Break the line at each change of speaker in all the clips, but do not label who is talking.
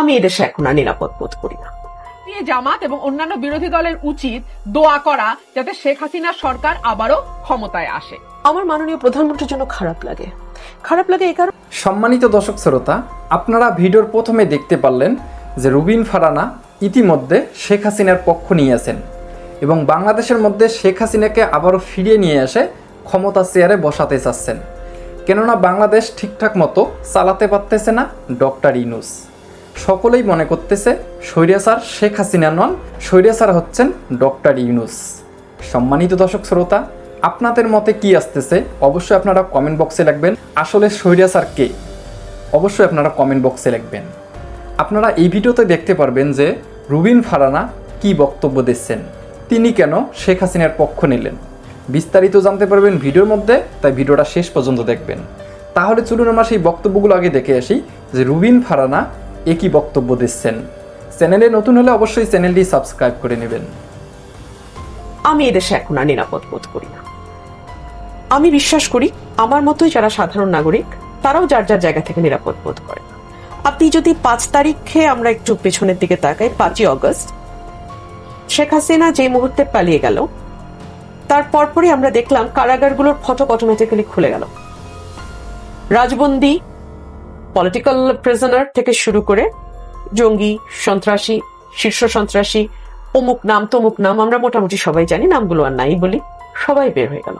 আমি এদেশে এখন আর নিরাপদ বোধ করি না।
জামাত এবং অন্যান্য বিরোধী দলের উচিত দোয়া করা যাতে শেখ হাসিনার সরকার আবারও ক্ষমতায় আসে।
আমার মাননীয় প্রধানমন্ত্রীর জন্য খারাপ লাগে। খারাপ লাগে এই কারণে
সম্মানিত দর্শক শ্রোতা আপনারা ভিডিওর প্রথমে দেখতে পারলেন যে রুবিন ফারানা ইতিমধ্যে শেখ হাসিনার পক্ষ নিয়ে নিয়েছেন এবং বাংলাদেশের মধ্যে শেখ হাসিনাকে আবারও ফিরিয়ে নিয়ে এসে ক্ষমতা চেয়ারে বসাতে চাচ্ছেন। কেননা বাংলাদেশ ঠিকঠাক মতো চালাতে পারতেছে না ডক্টর ইনুস সকলেই মনে করতেছে স্বৈরাচার শেখ হাসিনা নন। স্বৈরাচার হচ্ছেন ডক্টর ইউনুস। সম্মানিত দর্শক শ্রোতা, আপনাদের মতে কি আসতেছে? অবশ্যই আপনারা কমেন্ট বক্সে লিখবেন, আসলে স্বৈরাচার কে? অবশ্যই আপনারা কমেন্ট বক্সে লিখবেন। আপনারা এই ভিডিওতে দেখতে পারবেন যে রুবিন ফারানা কি বক্তব্য দিচ্ছেন, তিনি কেন শেখ হাসিনার পক্ষ নিলেন। বিস্তারিত জানতে পারবেন ভিডিওর মধ্যে, তাই ভিডিওটা শেষ পর্যন্ত দেখবেন। তাহলে চলুন আমরা সেই বক্তব্যগুলো আগে দেখে আসি যে রুবিন ফারানা একই বক্তব্য দিচ্ছেন। চ্যানেলে নতুন হলে অবশ্যই চ্যানেলটি সাবস্ক্রাইব করে নেবেন।
আমি এদেশে এখন আর নিরাপদ বোধ করি না। আমি বিশ্বাস করি, আমার মতোই যারা সাধারণ নাগরিক, তারাও যার যার জায়গা থেকে নিরাপদ বোধ করে। আপনি যদি পাঁচ তারিখে আমরা একটু পেছনের দিকে তাকাই, পাঁচই অগস্ট, শেখ হাসিনা যে মুহূর্তে পালিয়ে গেল, তার পরপরই আমরা দেখলাম কারাগারগুলোর ফটক অটোমেটিক্যালি খুলে গেল। রাজবন্দি পলিটিক্যাল প্রিজনার থেকে শুরু করে জঙ্গি, সন্ত্রাসী, শীর্ষ সন্ত্রাসী, অমুক নাম তমুক নাম, আমরা মোটামুটি সবাই জানি, নামগুলো আর নাই বলি, সবাই বের হয়ে গেল।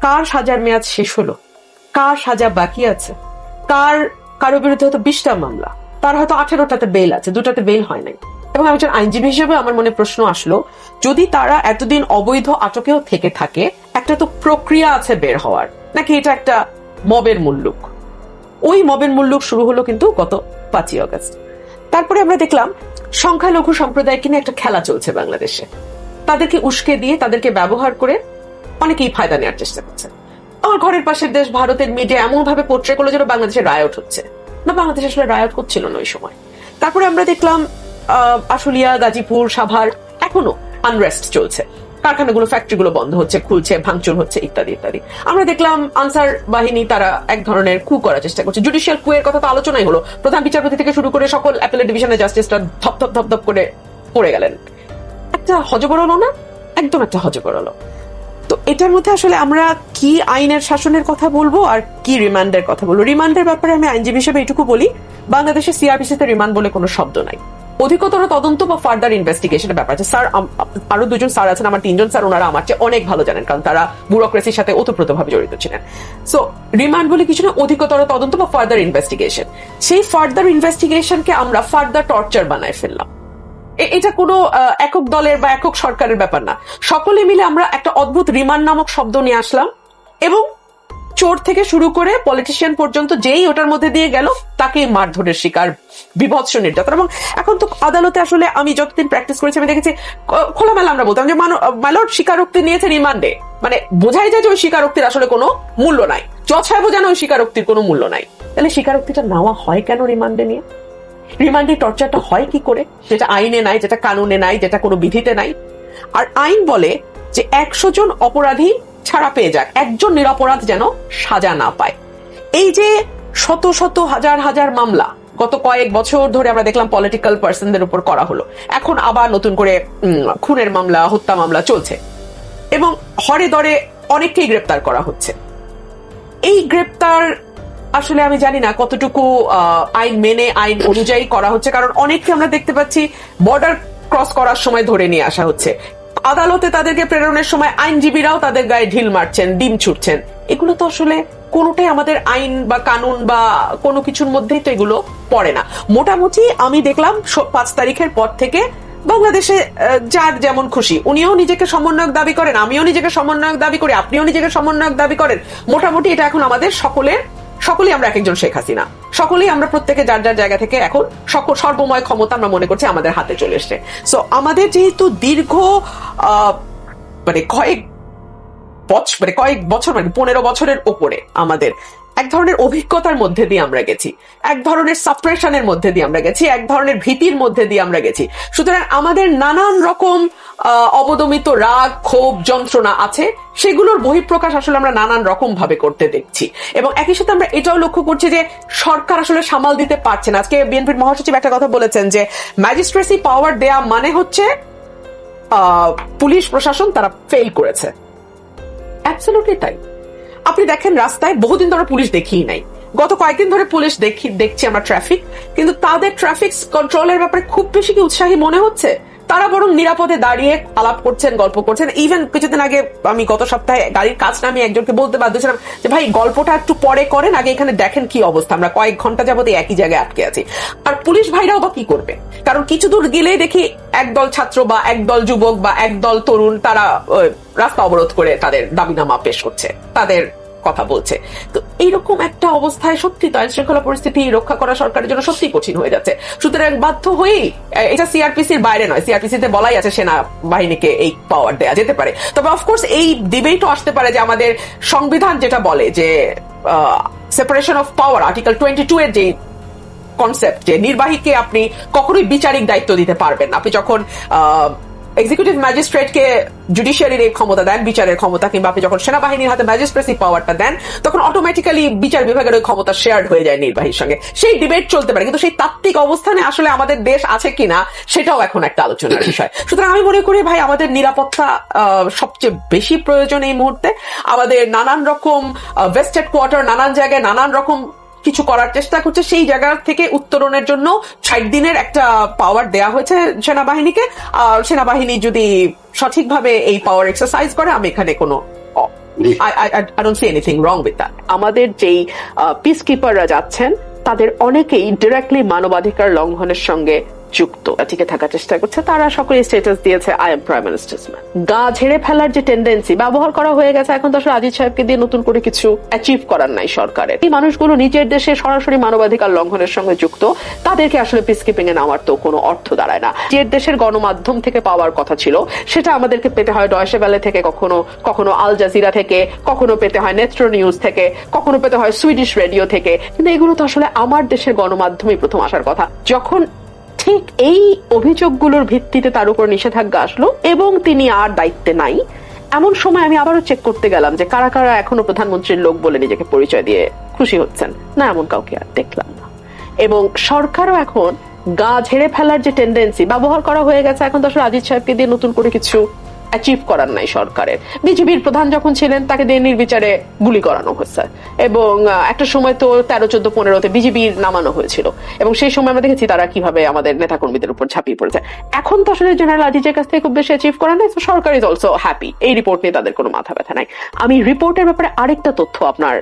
কার সাজার মেয়াদ শেষ হলো? কার সাজা বাকি আছে? কার, কারও বিরুদ্ধে হয়তো বিশটা মামলা, তার হয়তো আঠেরোটাতে বেল আছে, দুটাতে বেল হয় নাই। এবং একজন আইনজীবী হিসেবে আমার মনে প্রশ্ন আসলো, যদি তারা এতদিন অবৈধ আটকেও থেকে থাকে, একটা তো প্রক্রিয়া আছে বের হওয়ার, নাকি এটা একটা মবের মুল্লুক ওই মবের মুল্লুক শুরু হলো কিন্তু গত পাঁচই অগস্ট তারপরে আমরা দেখলাম সংখ্যালঘু সম্প্রদায়কে নিয়ে একটা খেলা চলছে বাংলাদেশে। তাদেরকে উস্কে দিয়ে তাদেরকে ব্যবহার করে অনেকেই ফায়দা নেওয়ার চেষ্টা করছে। আমার ঘরের পাশের দেশ ভারতের মিডিয়া এমন ভাবে পোট্রে করল যেন বাংলাদেশে রায়ট হচ্ছে। না, বাংলাদেশে আসলে রায়ট হচ্ছিল না ওই সময়। তারপরে আমরা দেখলাম আশুলিয়া, গাজীপুর, সাভার এখনও আনরেস্ট চলছে। কারখানাগুলো ফ্যাক্টরিগুলো বন্ধ হচ্ছে, খুলছে, ভাঙচুর হচ্ছে, ইত্যাদি ইত্যাদি। আমরা দেখলাম আনসার বাহিনী তারা এক ধরনের কু করার চেষ্টা করছে। জুডিশিয়াল কুয়ের কথা তো আলোচনাই হলো। প্রধান বিচারপতি থেকে শুরু করে সকল অ্যাপেলেট ডিভিশনের জাস্টিসটা ধপ ধপ ধপ ধপ করে পড়ে গেলেন। একটা হজবর হলো না? একদম একটা হজবর হলো তো এটার মধ্যে আসলে আমরা কি আইনের শাসনের কথা বলব আর কি রিমান্ডের কথা বলব? রিমান্ডের ব্যাপারে আমি আইনজীবী হিসেবে এটুকু বলি, বাংলাদেশে সিআরপিসি তে রিমান্ড বলে কোনো শব্দ নাই। অধিকতর তদন্ত বা ফার্দার ইনভেস্টিগেশনের ব্যাপার আছে। স্যার আরও দুজন স্যার আছেন, আমার তিনজন স্যার, ওনারা আমার চেয়ে অনেক ভালো জানেন, কারণ তারা ব্যুরোক্রেসির সাথে ওতপ্রোতভাবে জড়িত ছিলেন। সো রিমান্ড বলে কিছু না, অধিকতর তদন্ত বা ফার্দার ইনভেস্টিগেশন সেই ফার্দার ইনভেস্টিগেশনকে আমরা ফার্দার টর্চার বানায় ফেললাম। এটা কোনো একক দলের বা একক সরকারের ব্যাপার না। সকলে মিলে আমরা একটা অদ্ভুত রিমান্ড নামক শব্দ নিয়ে আসলাম এবং চোর থেকে শুরু করে পলিটিশিয়ান পর্যন্ত যেই ওটার মধ্যে দিয়ে গেল তাকে মারধরের শিকার, বিভৎস নির্যাতন। এবং এখন তো আদালতে আসলে আমি যতদিন প্র্যাকটিস করেছি, আমি দেখেছি খোলামেলা আমরা বলতাম যে মালট স্বীকারোক্তি নিয়েছে রিমান্ডে মানে বোঝাই যায় যে ওই স্বীকারোক্তির আসলে কোনো মূল্য নাই। জজ সাহেব জানে ওই স্বীকারোক্তির কোনো মূল্য নাই। তাহলে স্বীকারোক্তিটা নেওয়া হয় কেন রিমান্ডে নিয়ে? রিমান্ডে টর্চারটা হয় কি করে? যেটা আইনে নাই, যেটা কানুনে নাই, যেটা কোনো বিধিতে নাই। আর আইন বলে যে একশো জন অপরাধী ছাড়া পেয়ে যাক। একজন নিরপরাধ যেন সাজা না পায়। এই যে শত শত হাজার হাজার মামলা গত কয়েক বছর ধরে আমরা দেখলাম পলিটিক্যাল পার্সনদের উপর করা হলো। এখন আবার নতুন করে খুনের মামলা, হত্যা মামলা চলছে। এবং হরে দরে অনেককেই গ্রেপ্তার করা হচ্ছে। এই গ্রেপ্তার আসলে আমি জানি না কতটুকু আইন মেনে, আইন অনুযায়ী করা হচ্ছে। কারণ অনেককে আমরা দেখতে পাচ্ছি বর্ডার ক্রস করার সময় ধরে নিয়ে আসা হচ্ছে। আদালতে তাদেরকে প্রেরণের সময় আইনজীবীরাও তাদের গায়ে ঢিল মারছেন, ডিম ছুটছেন। এগুলো তো আসলে কোনোটাই আমাদের আইন বা কানুন বা কোনো কিছুর মধ্যেই তো এগুলো পড়ে না। মোটামুটি আমি দেখলাম পাঁচ তারিখের পর থেকে বাংলাদেশে যার যেমন খুশি, উনিও নিজেকে সমন্বয়ক দাবি করেন, আমিও নিজেকে সমন্বয়ক দাবি করি, আপনিও নিজেকে সমন্বয়ক দাবি করেন। মোটামুটি এটা এখন আমাদের সকলের, সকলেই আমরা এক একজন শেখ হাসিনা। সকলেই আমরা প্রত্যেকে যার যার জায়গা থেকে এখন সকল সর্বময় ক্ষমতা আমরা মনে করছি আমাদের হাতে চলে এসছে। সো আমাদের যেহেতু দীর্ঘ মানে কয়েক বছর মানে কয়েক বছর মানে পনেরো বছরের ওপরে আমাদের এক ধরনের অভিজ্ঞতার মধ্যে দিয়ে আমরা গেছি, এক ধরনের সাপ্রেশনের মধ্যে দিয়ে আমরা গেছি, এক ধরনের ভীতির মধ্যে দিয়ে আমরা গেছি। সুতরাং আমাদের নানান রকম অবদমিত রাগ, ক্ষোভ, যন্ত্রণা আছে, সেগুলোর বহিঃপ্রকাশ আসলে আমরা নানান রকম ভাবে করতে দেখছি। এবং একই সাথে আমরা এটাও লক্ষ্য করছি যে সরকার আসলে সামাল দিতে পারছে না। আজকে বিএনপির মহাসচিব একটা কথা বলেছেন যে ম্যাজিস্ট্রেসি পাওয়ার দেয়া মানে হচ্ছে পুলিশ প্রশাসন তারা ফেল করেছে। অ্যাবসলিউটলি তাই। আপনি দেখেন রাস্তায় বহুদিন ধরে পুলিশ দেখিই নাই। গত কয়েকদিন ধরে পুলিশ দেখি দেখছি আমরা ট্রাফিক কিন্তু তাদের ট্রাফিক কন্ট্রোলের ব্যাপারে খুব বেশি কি উৎসাহী মনে হচ্ছে? তারা বরং নিরাপদে দাঁড়িয়ে আলাপ করছেন, গল্প করছেন। ইভেন কিছুদিন আগে আমি গত সপ্তাহে গাড়ির কাজ আমি একজনকে বলতে বাধ্য ছিলাম যে, ভাই, গল্পটা একটু পরে করেন, আগে এখানে দেখেন কি অবস্থা। আমরা কয়েক ঘণ্টা যাবত একই জায়গায় আটকে আছি। আর পুলিশ ভাইরাও বা কি করবে? কারণ কিছু দূর গেলেই দেখি একদল ছাত্র বা একদল যুবক বা একদল তরুণ, তারা রাস্তা অবরোধ করে তাদের দাবিনামা পেশ করছে। তাদের কথা বলছে। তো এইরকম একটা অবস্থায় সত্যি তো আইন শৃঙ্খলা পরিস্থিতি রক্ষা করা সরকারের জন্য সত্যি কঠিন হয়ে যাচ্ছে। সুতরাং বাধ্য হয়েই এটা সিআরপিসির বাইরে নয় সিআরপিসি তে বলাই আছে সেনা বাহিনীকে এই পাওয়ার দেয়া যেতে পারে। তবে অফকোর্স এই ডিবেটও আসতে পারে যে আমাদের সংবিধান যেটা বলে যে separation of power article twenty two এর যে কনসেপ্ট যে নির্বাহীকে আপনি কখনোই বিচারিক দায়িত্ব দিতে পারবেন আপনি যখন এক্সিকিউটিভ ম্যাজিস্ট্রেটকে জুডিশিয়ারির এই ক্ষমতা দেন, বিচারের ক্ষমতা, কিংবা আপনি যখন সেনাবাহিনীর হাতে ম্যাজিস্ট্রেসি পাওয়ারটা দেন, তখন অটোমেটিক্যালি বিচার বিভাগের ওই ক্ষমতা শেয়ার হয়ে যায় নির্বাহীর সঙ্গে। সেই ডিবেট চলতে পারে, কিন্তু সেই তাত্ত্বিক অবস্থানে আসলে আমাদের দেশ আছে কিনা, সেটাও এখন একটা আলোচনার বিষয়। সুতরাং আমি মনে করি ভাই, আমাদের নিরাপত্তা সবচেয়ে বেশি প্রয়োজন এই মুহূর্তে। আমাদের নানান রকম ভেস্টেড কোয়ার্টার নানান জায়গায় নানান রকম কিছু করার চেষ্টা করছে। সেই জায়গা থেকে উত্তরণের জন্য ষাট দিনের একটা পাওয়ার দেয়া হয়েছে সেনাবাহিনীকে। আর সেনাবাহিনী যদি সঠিকভাবে এই পাওয়ার এক্সারসাইজ করে আমি এখানে কোনো
জি।
I don't see anything wrong with আমাদের যেই পিস কিপাররা যাচ্ছেন তাদের অনেকেই ডিরেক্টলি মানবাধিকার লঙ্ঘনের সঙ্গে যুক্ত। টিকে থাকার চেষ্টা করছে তারা। সকলে স্ট্যাটাস দিয়েছে I am prime minister's man গা ঝেড়ে ফেলার যে টেন্ডেন্সি ব্যবহার করা হয়ে গেছে, এখন তো আসলে সাহেবকে দিয়ে নতুন করে কিছু অ্যাচিভ করার নাই সরকারের। এই মানুষগুলো নিজের দেশে সরাসরি মানবাধিকার লঙ্ঘনের সঙ্গে যুক্ত, তাদেরকে আসলে পিস কিপিং এ নামার তো কোনো অর্থ দাঁড়ায় না। যে দেশের গণমাধ্যম থেকে পাওয়ার কথা ছিল, সেটা আমাদেরকে পেতে হয় ডয়সে ভ্যালে থেকে, কখনো কখনো আল জাজিরা থেকে, কখনো পেতে হয় নেত্র নিউজ থেকে, কখনো পেতে হয় সুইডিশ রেডিও থেকে। কিন্তু এগুলো তো আসলে আমার দেশের গণমাধ্যমে প্রথম আসার কথা। যখন ঠিক এই অভিযোগগুলোর ভিত্তিতে তার উপর নিষেধাজ্ঞা আসলো এবং তিনি আর দায়িত্বে নাই। এমন সময় আমি আবারও চেক করতে গেলাম যে কারা কারা এখনও প্রধানমন্ত্রীর লোক বলে নিজেকে পরিচয় দিয়ে খুশি হচ্ছেন। না, এমন কাউকে আর দেখলাম না। এবং সরকারও এখন গা ঝেড়ে ফেলার যে টেন্ডেন্সি ব্যবহার করা হয়ে গেছে, এখন তো আসলে আজিজ সাহেবকে দিয়ে নতুন করে কিছু অ্যাচিভ করার নাই সরকারের। বিজেপির প্রধান যখন ছিলেন, তাকে দিয়ে নির্বিচারে গুলি করানো হয়েছে। এবং একটা সময় তো তেরো, চোদ্দ, পনেরোতে বিজেপির নামানো হয়েছিল। এবং সেই সময় আমরা দেখেছি তারা কীভাবে আমাদের নেতাকর্মীদের উপর ঝাঁপিয়ে পড়েছে। এখন তো আসলে জেনারেল আজিজের কাছ থেকে খুব বেশি অ্যাচিভ করা নাই সরকার ইজ অলসো হ্যাপি এই রিপোর্ট নিয়ে তাদের কোনো মাথা ব্যথা নাই। আমি রিপোর্টের ব্যাপারে আরেকটা তথ্য আপনার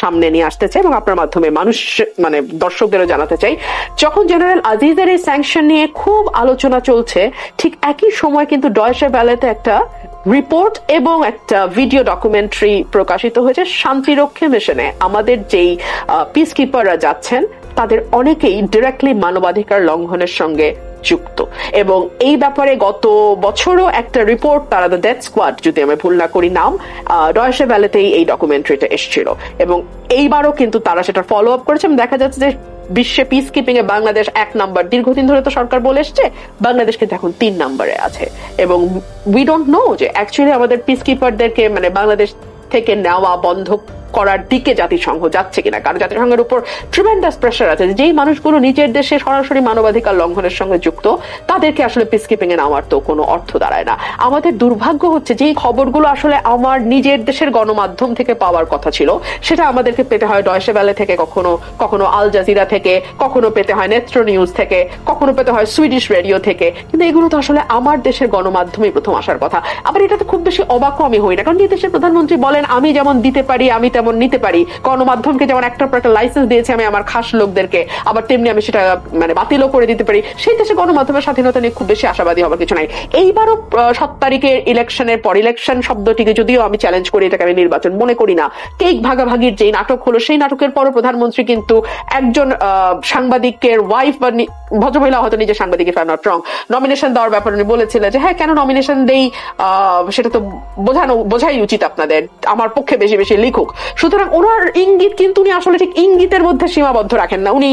সামনে নিয়ে আসতে চাই এবং আপনার মাধ্যমে মানুষ মানে দর্শকদেরও জানাতে চাই। যখন জেনারেল আজিজের এই স্যাংশন নিয়ে খুব আলোচনা চলছে, ঠিক একই সময় কিন্তু ডয়সে ভ্যালেতে একটা রিপোর্ট এবং একটা ভিডিও ডকুমেন্টারি প্রকাশিত হয়েছে শান্তিরক্ষী মিশনে আমাদের যেই পিস কিপাররা যাচ্ছেন তাদের অনেকেই ডিরেক্টলি মানবাধিকার লঙ্ঘনের সঙ্গে যুক্ত। এবং এই ব্যাপারে গত বছরও একটা রিপোর্ট তারা দ্য ডেথ স্কোয়াড যদি আমি ভুল না করি নাম ডয়সে ভ্যালেতেই এই ডকুমেন্টারিটা এসেছিল। এবং এইবারও কিন্তু তারা সেটা ফলো আপ করেছে। দেখা যাচ্ছে যে বিশ্বে পিস কিপিং এ বাংলাদেশ এক নাম্বার। দীর্ঘদিন ধরে তো সরকার বলে এসছে, বাংলাদেশ কিন্তু এখন তিন নাম্বারে আছে। এবং উই ডোন্ট নো যে অ্যাকচুয়ালি আমাদের পিস কিপারদেরকে মানে বাংলাদেশ থেকে নেওয়া বন্ধ করার দিকে জাতিসংঘ যাচ্ছে কিনা? কারণ জাতিসংঘের উপর ট্রিমেন্ডাস প্রেশার আছে যেই মানুষগুলো নিজের দেশে সরাসরি মানবাধিকার লঙ্ঘনের সঙ্গে যুক্ত, তাদেরকে আসলে পিস কিপিং এ নেওয়ার তো কোনো অর্থ দাঁড়ায় না। আমাদের দুর্ভাগ্য হচ্ছে যে খবরগুলো আসলে আমার নিজের দেশের গণমাধ্যম থেকে পাওয়ার কথা ছিল, সেটা আমাদেরকে পেতে হয় ডয়সে ভ্যালে থেকে, কখনো কখনো আল জাজিরা থেকে, কখনো পেতে হয় নেত্র নিউজ থেকে, কখনো পেতে হয় সুইডিশ রেডিও থেকে। কিন্তু এগুলো তো আসলে আমার দেশের গণমাধ্যমে প্রথম আসার কথা। আবার এটাতে খুব বেশি অবাকও আমি হই না, কারণ দেশের প্রধানমন্ত্রী বলেন, আমি যেমন দিতে পারি, আমি যেমন নিতে পারি। গণমাধ্যমকে যেমন একটা পর একটা লাইসেন্স দিয়েছে আমি আমার খাস লোকদেরকে, আবার তেমনি আমি সেটা মানে বাতিলও করে দিতে পারি। সেই দেশে গণমাধ্যমের স্বাধীনতা নিয়ে খুব বেশি আশাবাদী হওয়ার কিছু নাই। এইবারও সাত তারিখের ইলেকশনের পর ইলেকশন শব্দটিকে যদিও আমি চ্যালেঞ্জ করি, এটাকে আমি নির্বাচন মনে করি না। কেক ভাগাভাগির যেই নাটক হলো, সেই নাটকের পরও প্রধানমন্ত্রী কিন্তু একজন সাংবাদিকের ওয়াইফ বা ভদ্রমহিলা হয়তো নিজের সাংবাদিক ইফ নট রং নমিনেশন দেওয়ার ব্যাপারে উনি বলেছিলেন যে হ্যাঁ কেন নমিনেশন দেই? সেটা তো বোঝানো, বোঝাই উচিত আপনাদের। আমার পক্ষে বেশি বেশি লিখুক। সুতরাং ওনার ইঙ্গিত কিন্তু উনি আসলে ঠিক ইঙ্গিতের মধ্যে সীমাবদ্ধ রাখেন না। উনি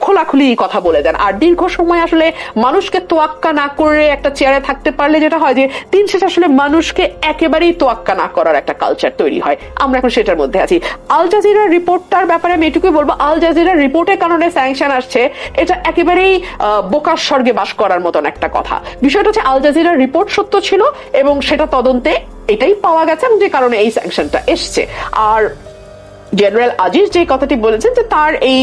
খোলাখুলি কথা বলে দেন। আর দীর্ঘ সময় আসলে মানুষকে তোয়াক্কা না করে একটা চেয়ারে থাকতে পারলে যেটা হয় যে, দিন শেষে আসলে মানুষকে একেবারেই তোয়াক্কা না করার একটা কালচার তৈরি হয়। আমরা এখন সেটার মধ্যে আছি। আল জাজিরার রিপোর্টটার ব্যাপারে আমি এটুকুই বলব, আল জাজিরার রিপোর্টের কারণে স্যাংশন আসছে, এটা একেবারেই বোকার স্বর্গে বাস করার মতন একটা কথা। বিষয়টা হচ্ছে আল জাজিরার রিপোর্ট সত্য ছিল এবং সেটা তদন্তে এটাই পাওয়া গেছে যে কারণে এই স্যাংশনটা এসছে। আর জেনারেল আজিজ যে কথাটি বলেছেন যে তার এই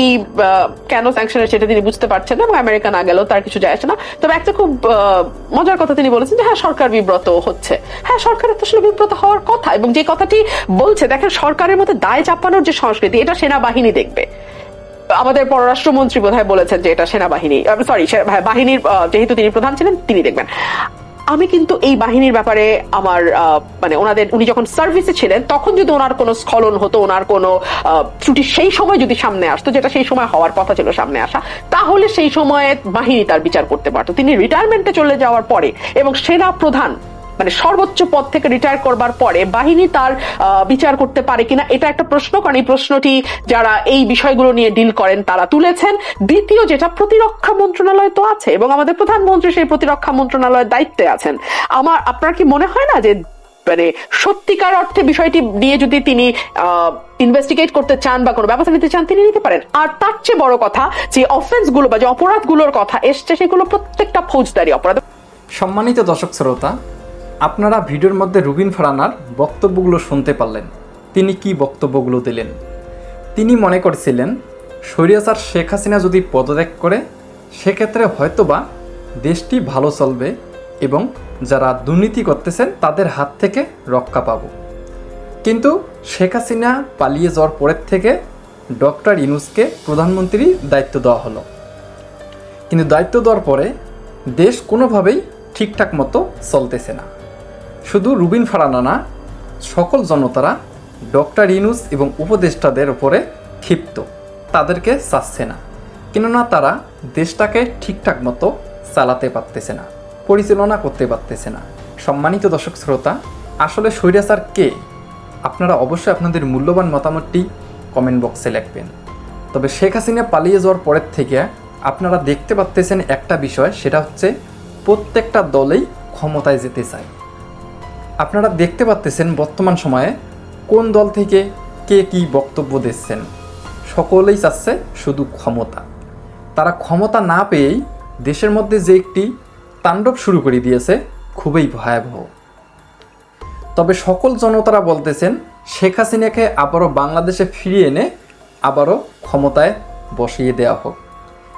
কেন স্যাংশনের সেটা তিনি বুঝতে পারছেন না এবং আমেরিকা না গেলেও তার কিছু যায় আসে না। তবে একটা খুব মজার কথা তিনি বলেছেন যে হ্যাঁ সরকার বিব্রত হচ্ছে। হ্যাঁ সরকারের তো আসলে বিব্রত হওয়ার কথা এবং যে কথাটি বলছে, দেখেন সরকারের মধ্যে দায় চাপানোর যে সংস্কৃতি, এটা সেনাবাহিনী দেখবে। আমাদের পররাষ্ট্রমন্ত্রী বোধহয় বলেছেন যে এটা সেনাবাহিনী সরি বাহিনীর যেহেতু তিনি প্রধান ছিলেন, তিনি দেখবেন। আমি কিন্তু এই বাহিনীর ব্যাপারে আমার মানে ওনাদের, উনি যখন সার্ভিসে ছিলেন, তখন যদি ওনার কোনো স্খলন হতো, ওনার কোনো ত্রুটি, সেই সময় যদি সামনে আসতো, যেটা সেই সময় হওয়ার কথা ছিল সামনে আসা, তাহলে সেই সময়ে বাহিনী তার বিচার করতে পারতো। তিনি রিটায়ারমেন্টে চলে যাওয়ার পরে এবং সেনা প্রধান মানে সর্বোচ্চ পদ থেকে রিটায়ার করবার পরে বাহিনী তার বিচার করতে পারে কিনা, এটা একটা প্রশ্ন, কারণ এই প্রশ্নটি যারা এই বিষয়গুলো নিয়ে ডিল করেন তারা তুলেছেন। দ্বিতীয় যেটা, প্রতিরক্ষা মন্ত্রণালয় তো আছে, এবং আমাদের প্রধানমন্ত্রী সেই প্রতিরক্ষা মন্ত্রণালয়ের দায়িত্বে আছেন। আমার, আপনার কি মনে হয় না যে মানে সত্যিকার অর্থে বিষয়টি নিয়ে যদি তিনি ইনভেস্টিগেট করতে চান বা কোনো ব্যবস্থা নিতে চান, তিনি নিতে পারেন। আর তার চেয়ে বড় কথা, যে অফেন্সগুলো বা যে অপরাধগুলোর কথা এসছে, সেগুলো প্রত্যেকটা ফৌজদারি অপরাধ।
সম্মানিত দর্শক শ্রোতা আপনারা ভিডিওর মধ্যে রুবিন ফারানার বক্তব্যগুলো শুনতে পারলেন। তিনি কি বক্তব্যগুলো দিলেন? তিনি মনে করছিলেন শরিয়াসার শেখ হাসিনা যদি পদত্যাগ করে, সেক্ষেত্রে হয়তোবা দেশটি ভালো চলবে এবং যারা দুর্নীতি করতেছেন তাদের হাত থেকে রক্ষা পাব। কিন্তু শেখ হাসিনা পালিয়ে যাওয়ার পরের থেকে ডক্টর ইনুসকে প্রধানমন্ত্রী দায়িত্ব দেওয়া হলো। কিন্তু দায়িত্ব দেওয়ার পরে দেশ কোনোভাবেই ঠিকঠাক মতো চলতেছে না। শুধু রুবিন ফারানা না, সকল জনতারা ডক্টর ইনুস এবং উপদেষ্টাদের উপরে ক্ষিপ্ত। তাদেরকে চাচ্ছে না। কেননা তারা দেশটাকে ঠিকঠাক মতো চালাতে পারতেছে না, পরিচালনা করতে পারতেছে না। সম্মানিত দর্শক শ্রোতা, আসলে স্বৈরাচার কে? আপনারা অবশ্যই আপনাদের মূল্যবান মতামতটি কমেন্ট বক্সে লিখবেন। তবে শেখ হাসিনা পালিয়ে যাওয়ার পরের থেকে আপনারা দেখতে পাচ্তেছেন একটা বিষয়, সেটা হচ্ছে প্রত্যেকটা দলেই ক্ষমতায় যেতে চায়। আপনারা দেখতে পাচ্তেছেন বর্তমান সময়ে কোন দল থেকে কে কি বক্তব্য দিচ্ছেন। সকলেই চাচ্ছে শুধু ক্ষমতা। তারা ক্ষমতা না পেয়েই দেশের মধ্যে যে একটি তাণ্ডব শুরু করে দিয়েছে, খুবই ভয়াবহ। তবে সকল জনতারা বলতেছেন, শেখ হাসিনাকে আবারও বাংলাদেশে ফিরিয়ে এনে আবারও ক্ষমতায় বসিয়ে দেওয়া হোক।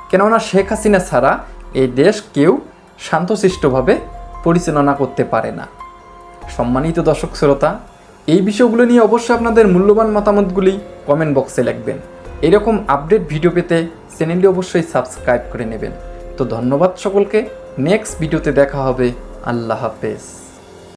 কেননা শেখ হাসিনা ছাড়া এই দেশ কেউ শান্তশিষ্টভাবে পরিচালনা করতে পারে না। সম্মানিত দর্শক শ্রোতা, এই বিষয়গুলো নিয়ে অবশ্যই আপনাদের মূল্যবান মতামতগুলি কমেন্ট বক্সে লিখবেন। এরকম আপডেট ভিডিও পেতে চ্যানেলটি অবশ্যই সাবস্ক্রাইব করে নেবেন। তো ধন্যবাদ সকলকে নেক্সট ভিডিওতে দেখা হবে। আল্লাহ হাফেজ।